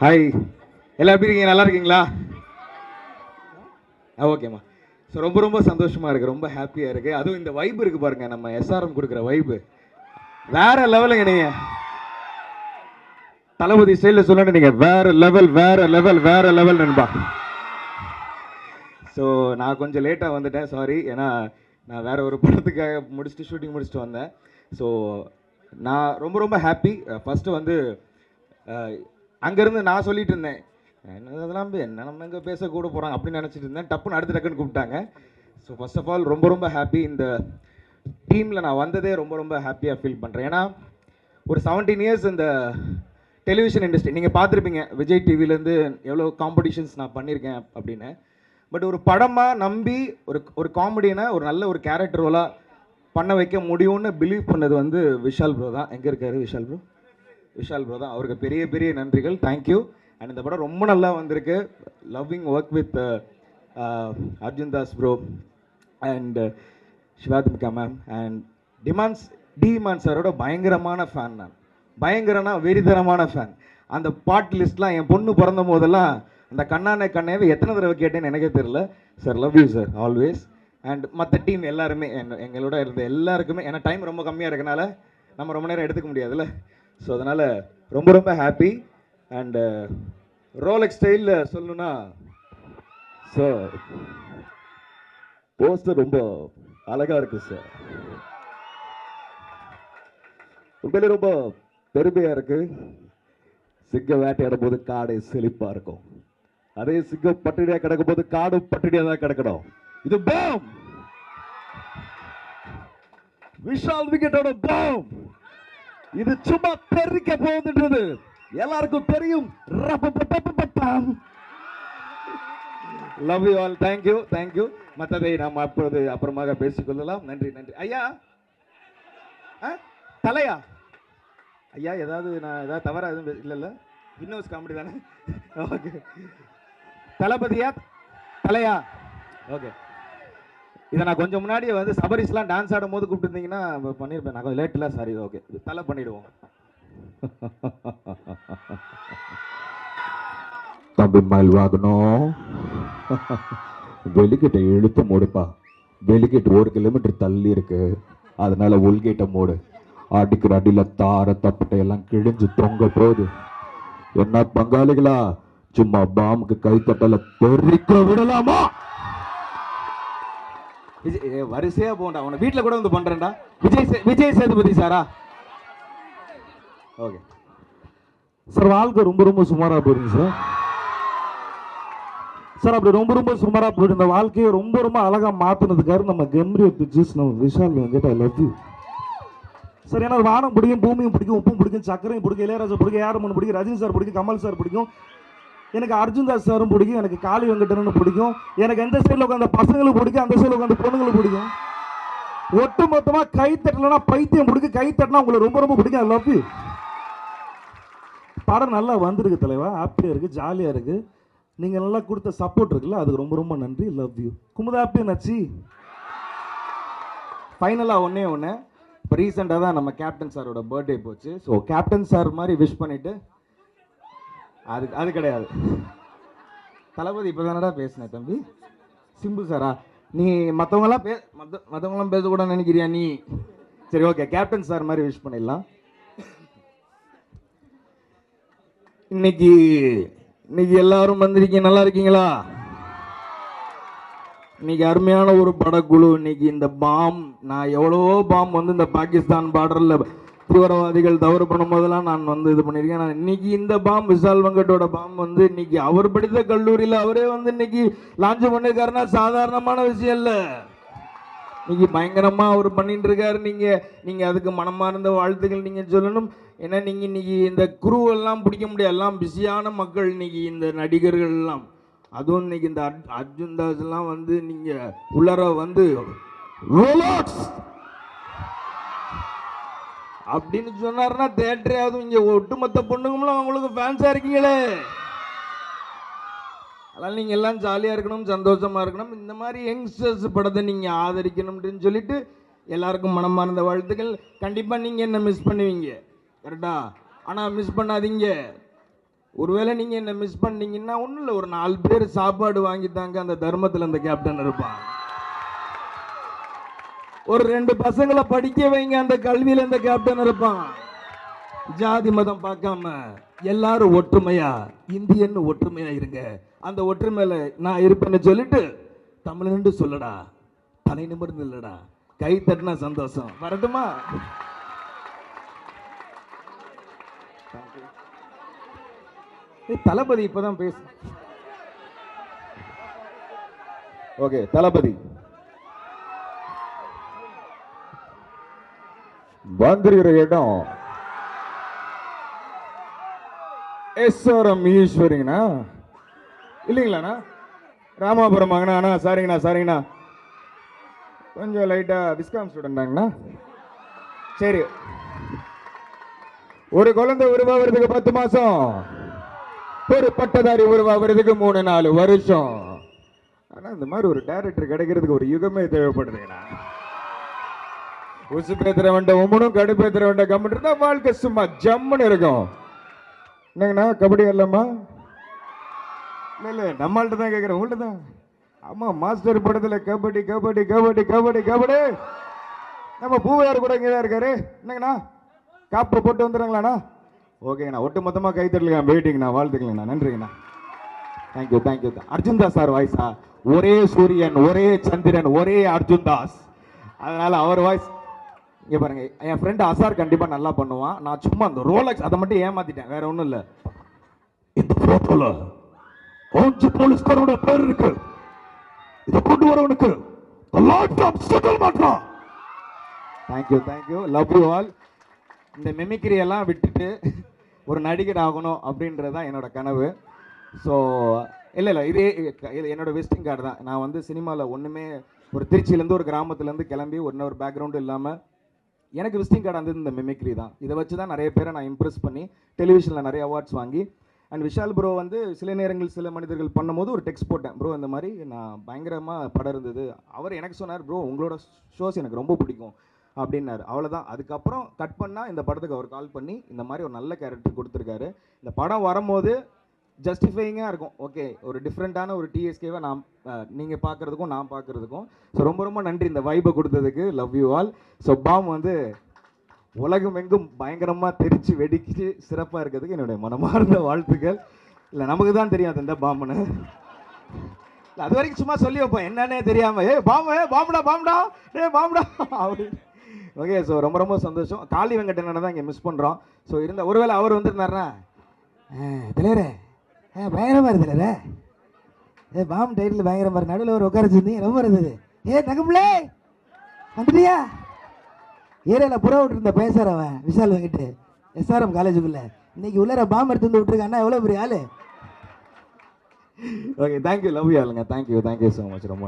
Hi எல்லாம் எப்படி இருக்கீங்க? நல்லா இருக்கீங்களா? ஆ ஓகேம்மா ஸோ ரொம்ப ரொம்ப சந்தோஷமாக இருக்குது ரொம்ப ஹாப்பியாக இருக்குது அதுவும் இந்த வைப் இருக்குது பாருங்கள் நம்ம எஸ்ஆர்எம் கொடுக்குற வைப்பு வேற லெவலுங்க நீங்கள் தளபதி ஸ்டைலில் சொல்லணும் நீங்கள் வேற லெவல் வேற லெவல் வேற லெவல் நண்பா. ஸோ நான் கொஞ்சம் லேட்டாக வந்துட்டேன். சாரி ஏன்னா நான் வேற ஒரு படத்துக்காக முடிச்சுட்டு ஷூட்டிங் முடிச்சுட்டு வந்தேன். ஸோ நான் ரொம்ப ரொம்ப ஹாப்பி ஃபஸ்ட்டு வந்து அங்கேருந்து நான் சொல்லிட்டு இருந்தேன் என்ன அதெல்லாம் என்ன நம்ம எங்கே பேச கூட போகிறாங்க அப்படின்னு நினச்சிட்டு இருந்தேன். டப்புன்னு அடுத்த டக்குன்னு கூப்பிட்டாங்க. ஸோ ஃபர்ஸ்ட் ஆஃப் ஆல் ரொம்ப ரொம்ப ஹாப்பி இந்த டீமில் நான் வந்ததே ரொம்ப ரொம்ப ஹாப்பியாக ஃபீல் பண்ணுறேன் ஏன்னா ஒரு செவன்டீன் இயர்ஸ் இந்த டெலிவிஷன் இண்டஸ்ட்ரி நீங்கள் பார்த்துருப்பீங்க விஜய் டிவிலேருந்து எவ்வளோ காம்படிஷன்ஸ் நான் பண்ணியிருக்கேன் அப்படின்னு. பட் ஒரு படமாக நம்பி ஒரு ஒரு காமெடினை ஒரு நல்ல ஒரு கேரக்டர் ரோலாக பண்ண வைக்க முடியும்னு பிலீவ் பண்ணது வந்து விஷால் ப்ரோ தான். எங்கே இருக்காரு விஷால் ப்ரோ விஷால் பிரதா அவருக்கு பெரிய பெரிய நன்றிகள். தேங்க்யூ அண்ட் இந்த படம் ரொம்ப நல்லா வந்திருக்கு. Loving work with Arjun Das bro and சிவாதிமிகா ma'am and டிமான்ஸ் டிமான் சாரோட பயங்கரமான ஃபேன் நான் பயங்கரனா வெறிதரமான ஃபேன் அந்த பாட் லிஸ்ட்லாம் என் பொண்ணு பிறந்த போதெல்லாம் அந்த கண்ணானே கண்ணாவை எத்தனை தடவை கேட்டேன்னு எனக்கே தெரில sir love you sir always and மற்ற டீம் எல்லாருமே எங்களோட இருந்த எல்லாருக்குமே ஏன்னா டைம் ரொம்ப கம்மியாக இருக்கனால நம்ம ரொம்ப நேரம் எடுத்துக்க முடியாதுல்ல. ஸோ அதனால் ரொம்ப ரொம்ப ஹாப்பி அண்டு ரோலெக்ஸ் ஸ்டைலில் சொல்லணும்னா சார் போஸ்டர் ரொம்ப அழகா இருக்கு சார் உண்மையிலே ரொம்ப பெருமையா இருக்கு. சிங்கம் வேட்டையாடும் போது காடே செழிப்பா இருக்கும். அதே சிங்கம் பட்டினியாக கிடக்கும் போது காடும் பட்டினியாக தான் கிடக்கணும். இது பாம்! விஷால் விக்கெட்டோட பாம்! இது சும்மா பெருக்க போகுதுன்றது. எல்லாருக்கும் தெரியும். Love you all thank you thank you மற்றதை நாம் அப்பொழுது அப்புறமாக பேசிக்கொள்ளலாம். நன்றி நன்றி. ஐயா? ஆ? தலையா? ஐயா ஏதாவது நான் ஏதாவது தவறாக எதுவும் இல்லை இல்லைல்ல. இன்னொரு காமெடி தானே? ஓகே தளபதியா? தலையா? ஓகே இதை நான் கொஞ்சம் முன்னாடியே வந்து சபரிஸ்லாம் டான்ஸ் ஆடும் போது கூப்பிட்டுருந்தீங்கன்னா பண்ணியிருப்பேன் நான் கொஞ்சம் லேட்டில் சாரி ஓகே தலை பண்ணிவிடுவோம் தம்பி மயில் வாங்கணும் வெளிக்கிட்ட இழுத்து மூடுப்பா. வெளிக்கிட்டு ஒரு கிலோமீட்டர் தள்ளி இருக்கு. அதனால உள்கிட்ட மூடு. அடிக்கிற அடியில் தார தப்பட்டை எல்லாம் கிழிஞ்சு தொங்க போகுது. என்ன பங்காளிகளா? சும்மா பாமுக்கு கைத்தட்டல தெரிக்க விடலாமா? விஜய் வரிசையா போண்டா. அவனை வீட்டில் கூட வந்து பண்றேன்டா. விஜய் விஜய் சேதுபதி சாரா? ஓகே. சார் வாழ்க்கை ரொம்ப ரொம்ப சுமாராக போயிருங்க சார். சார் அப்படி ரொம்ப ரொம்ப சுமாராக போயிட்டு இந்த வாழ்க்கையை ரொம்ப ரொம்ப அழகாக மாற்றினதுக்காக நம்ம கெம்ரியோ பிக்சர்ஸ் நம்ம Vishal Venkat I love you sir ஏன்னா வானம் பிடிக்கும் பூமியும் பிடிக்கும் உப்பும் பிடிக்கும் சக்கரையும் பிடிக்கும் இளையராஜா பிடிக்கும் யாரமன் பிடிக்கும் ரஜினி சார் பிடிக்கும் கமல் சார் பிடிக்கும். எனக்கு அர்ஜுன் தாஸ் சாரும் பிடிக்கும் எனக்கு காளி வெங்கடனும் பிடிக்கும். எனக்கு எந்த சைடில் உட்காந்த பசங்களுக்கு பிடிக்கும் அந்த சைடில் உட்காந்து பொண்ணுங்களுக்கு பிடிக்கும். ஒட்டு மொத்தமாக கை தட்டலைன்னா பைத்தியம் பிடிக்கும். கை தட்டினா உங்களுக்கு ரொம்ப ரொம்ப பிடிக்கும். ஐ லவ் யூ படம் நல்லா வந்திருக்கு தலைவா. ஹாப்பியாக இருக்குது ஜாலியாக இருக்குது நீங்கள் நல்லா கொடுத்த சப்போர்ட் இருக்குல்ல அதுக்கு ரொம்ப ரொம்ப நன்றி. லவ் யூ குமுதாப்பி நச்சி? ஃபைனலாக ஒன்றே ஒன்று இப்போ ரீசெண்டாக தான் நம்ம கேப்டன் சாரோட பர்த்டே போச்சு. ஸோ கேப்டன் சார் மாதிரி விஷ் பண்ணிவிட்டு அது அது கிடையாது. தளபதி இப்போ தானடா பேசினேன் தம்பி? சிம்பு சாரா நீ மற்றவங்களாம் பே மற்ற மற்றவங்களாம் பேசக்கூடாதுன்னு நினைக்கிறியா நீ? சரி ஓகே கேப்டன் சார் மாதிரி விஷ் பண்ணிடலாம். இன்னைக்கு இன்னைக்கு எல்லாரும் வந்திருக்கீங்க நல்லா இருக்கீங்களா? இன்னைக்கு அருமையான ஒரு படக்குழு இன்னைக்கு இந்த பாம் நான் எவ்வளவோ பாம் வந்து இந்த பாகிஸ்தான் பார்டரில் தீவிரவாதிகள் தவறு பண்ணும் போதெல்லாம் நான் வந்து இது பண்ணியிருக்கேன். நான் இன்னைக்கு இந்த பாம் விஷால் வெங்கட்டோட பாம் வந்து இன்னைக்கு அவர் படித்த கல்லூரியில் அவரே வந்து இன்னைக்கு லான்ச் பண்ணியிருக்காருன்னா சாதாரணமான விஷயம் இல்லை. இன்னைக்கு பயங்கரமாக அவர் பண்ணிட்டு இருக்காரு. நீங்கள் நீங்கள் அதுக்கு மனமார்ந்த வாழ்த்துக்கள் நீங்கள் சொல்லணும். ஏன்னா நீங்கள் இன்னைக்கு இந்த குருவெல்லாம் பிடிக்க முடியாது. எல்லாம் பிஸியான மக்கள் இன்னைக்கு இந்த நடிகர்கள்லாம் அதுவும் இன்னைக்கு இந்த அர்ஜுன் தாஸ்லாம் வந்து நீங்கள் உள்ளர வந்து அப்படின்னு சொன்னாருன்னா தேட்டரையாவது இங்கே ஒட்டுமொத்த பொண்ணுங்களும் அவங்களுக்கு ஃபேன்ஸாக இருக்கீங்களே. அதனால் நீங்கள் எல்லாம் ஜாலியாக இருக்கணும் சந்தோஷமாக இருக்கணும். இந்த மாதிரி யங்ஸ்டர்ஸ் படத்தை நீங்கள் ஆதரிக்கணும்னு சொல்லிட்டு எல்லாருக்கும் மனமார்ந்த வாழ்த்துக்கள். கண்டிப்பாக நீங்கள் என்ன மிஸ் பண்ணுவீங்க? கரெக்டா ஆனால் மிஸ் பண்ணாதீங்க. ஒருவேளை நீங்கள் என்ன மிஸ் பண்ணீங்கன்னா ஒன்றும் இல்லை ஒரு நாலு பேர் சாப்பாடு வாங்கித்தாங்க அந்த தர்மத்தில் அந்த கேப்டன் இருப்பான். ஒரு ரெண்டு பசங்களை படிக்க வைங்க. அந்த கல்வியில் இந்த கேப்டன் இருப்பான். ஜாதி மதம் பார்க்காம எல்லாரும் ஒற்றுமையா? இந்தியன்னு ஒற்றுமையா இருங்க. அந்த ஒற்றுமையில நான் இருப்பேன்னு சொல்லிட்டு தமிழன்னு சொல்லடா. தலை நிமிர்ந்து இல்லடா. கை தட்டினா சந்தோஷம். வரட்டுமா? தளபதி இப்பதான் பேசு. ஓகே தளபதி. வந்திருக்கிற இடம். எஸ்ஆர்எம் ஈஸ்வரிங்கண்ணா? இல்லைங்களாண்ணா? ராமாபுரம் அண்ணா சாரிங்கண்ணா சாரிங்கண்ணா கொஞ்சம் லைட்டாக விஸ்காம் ஸ்டூடெண்டாங்கண்ணா சரி. ஒரு குழந்தை உருவாகிறதுக்கு பத்து மாதம் ஒரு பட்டதாரி உருவாகிறதுக்கு மூணு நாலு வருஷம். ஆனால் இந்த மாதிரி ஒரு டேரக்டர் கிடைக்கிறதுக்கு ஒரு யுகமே தேவைப்படுதுங்கண்ணா. உசு பேத்துற வேண்ட உமனும் கடுப்பேத்துற வேண்ட கம்மன் இருந்தா வாழ்க்கை சும்மா ஜம்முன்னு இருக்கும். என்னங்கண்ணா கபடி இல்லம்மா இல்லை இல்லை நம்மள்ட்ட தான் கேட்குறேன் உங்கள்ட்ட தான். ஆமாம் மாஸ்டர் படத்தில் கபடி கபடி கபடி கபடி கபடி. நம்ம பூவையார் கூட இங்கே தான் இருக்காரு. என்னங்கண்ணா? காப்பு போட்டு வந்துடுறாங்களாண்ணா? ஓகேங்கண்ணா ஒட்டு மொத்தமாக கை தட்டலாம் வெயிட்டிங்கண்ணா வாழ்த்துக்கலங்கண்ணா நன்றிங்கண்ணா. Thank you thank you Arjun Das sir வாய்ஸா ஒரே சூரியன் ஒரே சந்திரன் ஒரே அர்ஜுன் தாஸ். அதனால் அவர் வாய்ஸ் இங்கே பாருங்க என் ஃப்ரெண்டு அசார் கண்டிப்பாக நல்லா பண்ணுவான். நான் சும்மா அந்த ரோலக்ஸ் அதை மட்டும் ஏமாத்திட்டேன் வேற ஒன்றும் இல்லை. இந்த போட்டோல கொஞ்சம் போலீஸ்காரோட பேர் இருக்கு. இதை கொண்டு வரவனுக்கு லாட் ஆஃப் செட்டில் மாட்டான் thank you thank you love you all இந்த மிமிக்ரி எல்லாம் விட்டுட்டு ஒரு நடிகர் ஆகணும் அப்படின்றது தான் என்னோட கனவு. ஸோ இல்லை இல்லை இதே இது என்னோட விசிட்டிங் கார்டு தான். நான் வந்து சினிமாவில் ஒன்றுமே ஒரு திருச்சியிலேருந்து ஒரு கிராமத்துலேருந்து கிளம்பி ஒன்றும் ஒரு பேக்ரவுண்டு இல்லாமல் எனக்கு விசிட்டிங் கார்டு வந்தது இந்த மிமிக்ரி தான். இதை வச்சு தான் நிறைய பேரை நான் இம்ப்ரெஸ் பண்ணி டெலிவிஷனில் நிறைய அவார்ட்ஸ் வாங்கி அண்ட் விஷால் ப்ரோ வந்து சில நேரங்கள் சில மனிதர்கள் பண்ணும்போது ஒரு டெக்ஸ்ட் போட்டேன். ப்ரோ இந்த மாதிரி நான் பயங்கரமாக படம் இருந்தது. அவர் எனக்கு சொன்னார் ப்ரோ உங்களோட ஷோஸ் எனக்கு ரொம்ப பிடிக்கும். அப்படின்னாரு. அவ்வளோதான் அதுக்கப்புறம் கட் பண்ணால் இந்த படத்துக்கு அவர் கால் பண்ணி இந்த மாதிரி ஒரு நல்ல கேரக்டர் கொடுத்துருக்காரு. இந்த படம் வரும்போது ஜஸ்டிஃபைங்காக இருக்கும். ஓகே ஒரு டிஃப்ரெண்ட்டான ஒரு டிஎஸ்கேவை நான் நீங்கள் பார்க்குறதுக்கும் நான் பார்க்குறதுக்கும் ஸோ ரொம்ப ரொம்ப நன்றி இந்த வைபை கொடுத்ததுக்கு. Love you all so bomb வந்து உலகம் எங்கும் பயங்கரமாக தெரித்து வெடிச்சு சிறப்பாக இருக்கிறதுக்கு என்னுடைய மனமார்ந்த வாழ்த்துக்கள். இல்லை நமக்கு தான் தெரியும் அது இந்த பாம்புன்னு அது வரைக்கும் சும்மா சொல்லி வைப்போம். என்னன்னே தெரியாமல் ஏ பாம்பு ஏ பாம்புடா பாம்புடா ஏ பாம்புடா அப்படி. ஓகே ஸோ ரொம்ப ரொம்ப சந்தோஷம். காளி வெங்கடனை தான் இங்கே மிஸ் பண்ணுறோம் ஸோ இருந்த ஒருவேளை அவர் வந்திருந்தாருன்னா தலைவரே ஏன் பயங்கரமாக இருந்தல ஏ பாம்பு டைட்டில் பயங்கரமாக இருக்கு. நடுவில் ஒரு உட்கார ரொம்ப இருந்தது ஏ தகப்பிள்ளே வந்துட்டியா? ஏரியாவில் புற விட்டுருந்த பேசுகிற அவன் விஷால் வாங்கிட்டு எஸ்ஆர்எம் காலேஜுக்குள்ளே இன்னைக்கு உள்ளர பாம்பு எடுத்து வந்து விட்டுருக்கான்னா எவ்வளோ பெரிய ஆளு? Okay thank you love you ஆளுங்க. Thank you thank you so much ரொம்ப